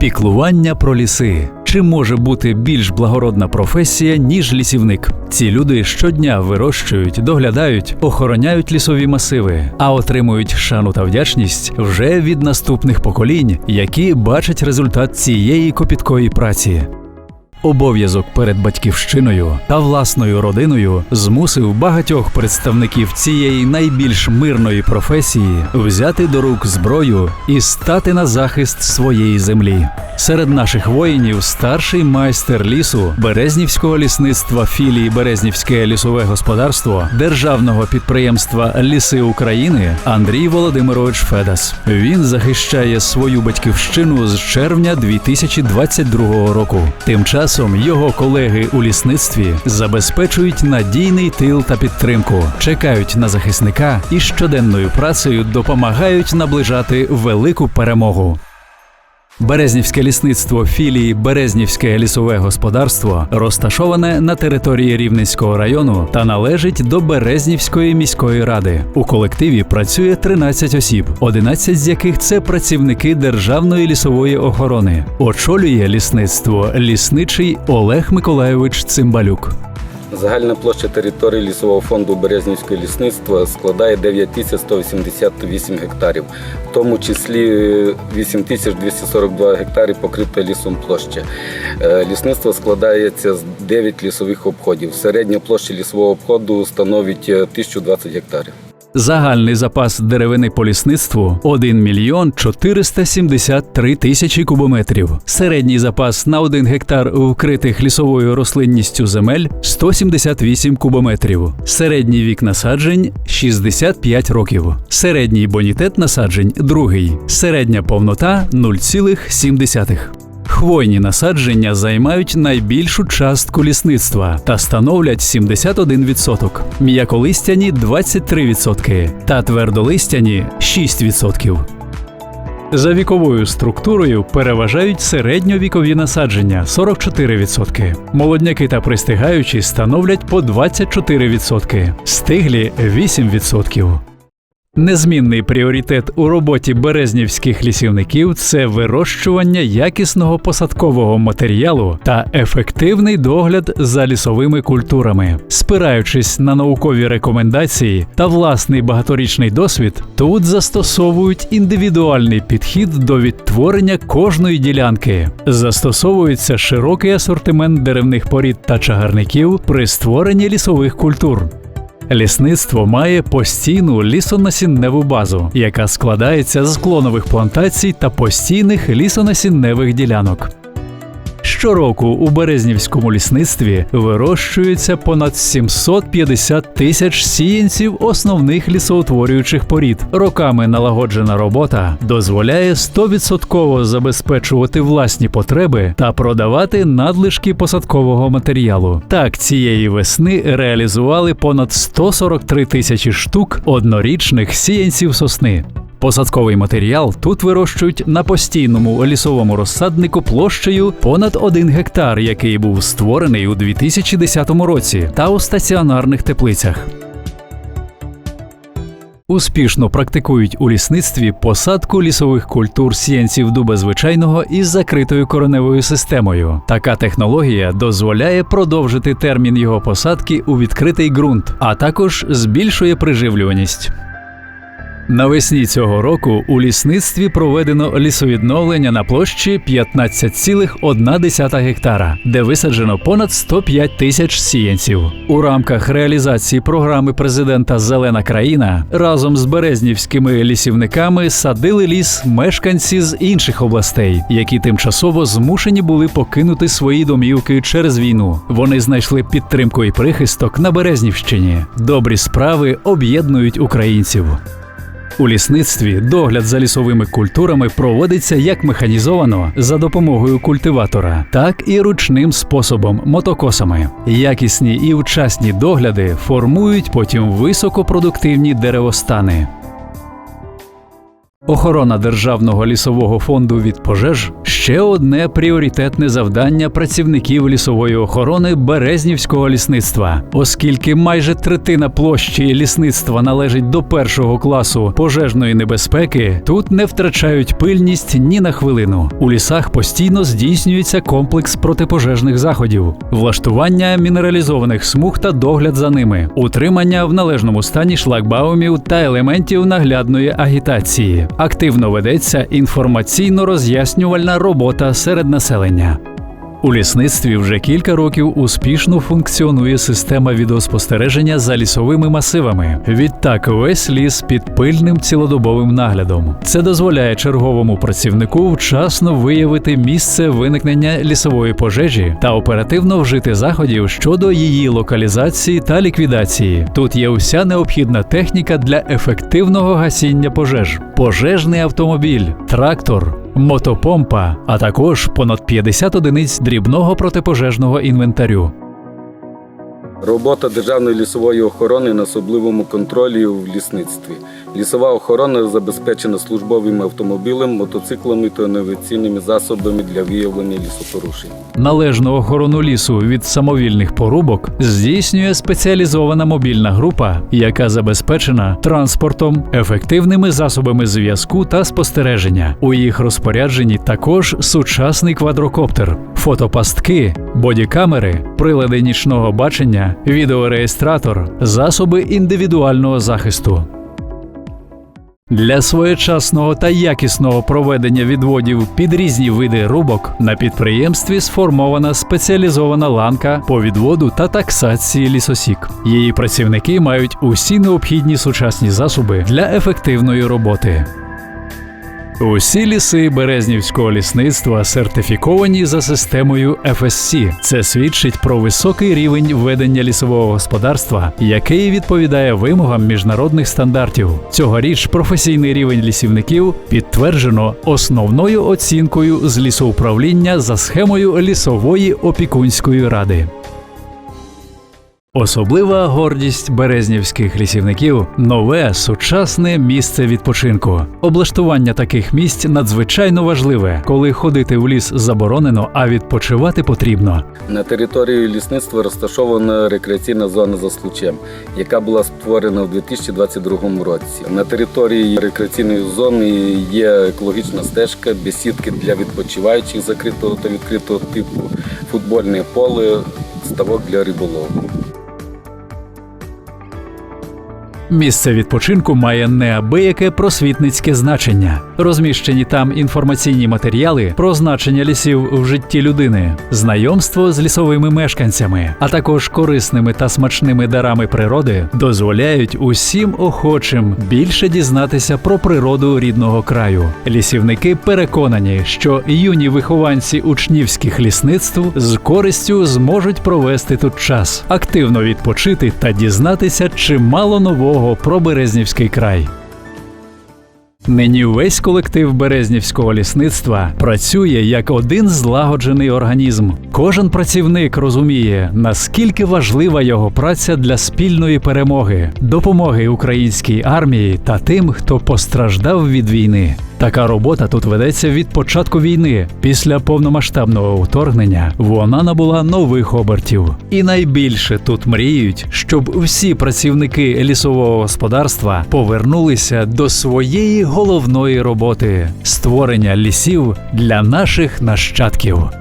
Піклування про ліси. Чи може бути більш благородна професія, ніж лісівник? Ці люди щодня вирощують, доглядають, охороняють лісові масиви, а отримують шану та вдячність вже від наступних поколінь, які бачать результат цієї копіткої праці. Обов'язок перед батьківщиною та власною родиною змусив багатьох представників цієї найбільш мирної професії взяти до рук зброю і стати на захист своєї землі. Серед наших воїнів старший майстер лісу Березнівського лісництва філії Березнівське лісове господарство державного підприємства Ліси України Андрій Володимирович Федас. Він захищає свою батьківщину з червня 2022 року. Тим часом його колеги у лісництві забезпечують надійний тил та підтримку, чекають на захисника і щоденною працею допомагають наближати велику перемогу. Березнівське лісництво філії Березнівське лісове господарство розташоване на території Рівненського району та належить до Березнівської міської ради. У колективі працює 13 осіб, 11 з яких це працівники Державної лісової охорони. Очолює лісництво лісничий Олег Миколайович Цимбалюк. Загальна площа території лісового фонду Березнівського лісництва складає 9188 гектарів, в тому числі 8242 гектари покрита лісом площа. Е, Лісництво складається з 9 лісових обходів. Середня площа лісового обходу становить е, 1020 гектарів. Загальний запас деревини по лісництву 1 мільйон 473 тисячі кубометрів. Середній запас на 1 гектар вкритих лісовою рослинністю земель 178 кубометрів. Середній вік насаджень 65 років. Середній бонітет насаджень другий. Середня повнота 0,7. Хвойні насадження займають найбільшу частку лісництва та становлять 71%, м'яколистяні 23% та твердолистяні 6%. За віковою структурою переважають середньовікові насадження 44%. Молодняки та пристигаючі становлять по 24%, стиглі 8%. Незмінний пріоритет у роботі березнівських лісівників це вирощування якісного посадкового матеріалу та ефективний догляд за лісовими культурами. Спираючись на наукові рекомендації та власний багаторічний досвід, тут застосовують індивідуальний підхід до відтворення кожної ділянки. Застосовується широкий асортимент деревних порід та чагарників при створенні лісових культур. Лісництво має постійну лісонасінневу базу, яка складається з клонових плантацій та постійних лісонасінневих ділянок. Щороку у Березнівському лісництві вирощується понад 750 тисяч сіянців основних лісоутворюючих порід. Роками налагоджена робота дозволяє 100% забезпечувати власні потреби та продавати надлишки посадкового матеріалу. Так цієї весни реалізували понад 143 тисячі штук однорічних сіянців сосни. Посадковий матеріал тут вирощують на постійному лісовому розсаднику площею понад 1 гектар, який був створений у 2010 році, та у стаціонарних теплицях. Успішно практикують у лісництві посадку лісових культур сіянців дуба звичайного із закритою кореневою системою. Така технологія дозволяє продовжити термін його посадки у відкритий ґрунт, а також збільшує приживлюваність. Навесні цього року у лісництві проведено лісовідновлення на площі 15,1 гектара, де висаджено понад 105 тисяч сіянців. У рамках реалізації програми президента Зелена країна разом з березнівськими лісівниками садили ліс мешканці з інших областей, які тимчасово змушені були покинути свої домівки через війну. Вони знайшли підтримку і прихисток на Березнівщині. Добрі справи об'єднують українців. У лісництві догляд за лісовими культурами проводиться як механізовано за допомогою культиватора, так і ручним способом мотокосами. Якісні і вчасні догляди формують потім високопродуктивні деревостани. Охорона державного лісового фонду від пожеж ще одне пріоритетне завдання працівників лісової охорони Березнівського лісництва, оскільки майже третина площі лісництва належить до першого класу пожежної небезпеки, тут не втрачають пильність ні на хвилину. У лісах постійно здійснюється комплекс протипожежних заходів, влаштування мінералізованих смуг та догляд за ними, утримання в належному стані шлагбаумів та елементів наглядної агітації. Активно ведеться інформаційно-роз'яснювальна робота серед населення. У лісництві вже кілька років успішно функціонує система відеоспостереження за лісовими масивами. Відтак весь ліс під пильним цілодобовим наглядом. Це дозволяє черговому працівнику вчасно виявити місце виникнення лісової пожежі та оперативно вжити заходів щодо її локалізації та ліквідації. Тут є вся необхідна техніка для ефективного гасіння пожеж: пожежний автомобіль, трактор, мотопомпа, а також понад 50 одиниць дрібного протипожежного інвентарю. Робота Державної лісової охорони на особливому контролі в лісництві. Лісова охорона забезпечена службовими автомобілем, мотоциклами та інноваційними засобами для виявлення лісопорушень. Належну охорону лісу від самовільних порубок здійснює спеціалізована мобільна група, яка забезпечена транспортом, ефективними засобами зв'язку та спостереження. У їх розпорядженні також сучасний квадрокоптер, фотопастки, бодікамери, прилади нічного бачення, відеореєстратор, засоби індивідуального захисту. Для своєчасного та якісного проведення відводів під різні види рубок на підприємстві сформована спеціалізована ланка по відводу та таксації лісосік. Її працівники мають усі необхідні сучасні засоби для ефективної роботи. Усі ліси Березнівського лісництва сертифіковані за системою FSC. Це свідчить про високий рівень ведення лісового господарства, який відповідає вимогам міжнародних стандартів. Цьогоріч професійний рівень лісівників підтверджено основною оцінкою з лісоуправління за схемою лісової опікунської ради. Особлива гордість березнівських лісівників нове сучасне місце відпочинку. Облаштування таких місць надзвичайно важливе, коли ходити в ліс заборонено, а відпочивати потрібно. На території лісництва розташована рекреаційна зона за случем, яка була створена в 2022 році. На території рекреаційної зони є екологічна стежка, бесідки для відпочиваючих закритого та відкритого типу, футбольне поле, ставок для риболову. Місце відпочинку має неабияке просвітницьке значення. Розміщені там інформаційні матеріали про значення лісів в житті людини, знайомство з лісовими мешканцями, а також корисними та смачними дарами природи дозволяють усім охочим більше дізнатися про природу рідного краю. Лісівники переконані, що юні вихованці учнівських лісництв з користю зможуть провести тут час, активно відпочити та дізнатися чимало нового про Березнівський край. Нині весь колектив Березнівського лісництва працює як один злагоджений організм. Кожен працівник розуміє, наскільки важлива його праця для спільної перемоги, допомоги українській армії та тим, хто постраждав від війни. Така робота тут ведеться від початку війни. Після повномасштабного вторгнення вона набула нових обертів. І найбільше тут мріють, щоб всі працівники лісового господарства повернулися до своєї головної роботи створення лісів для наших нащадків.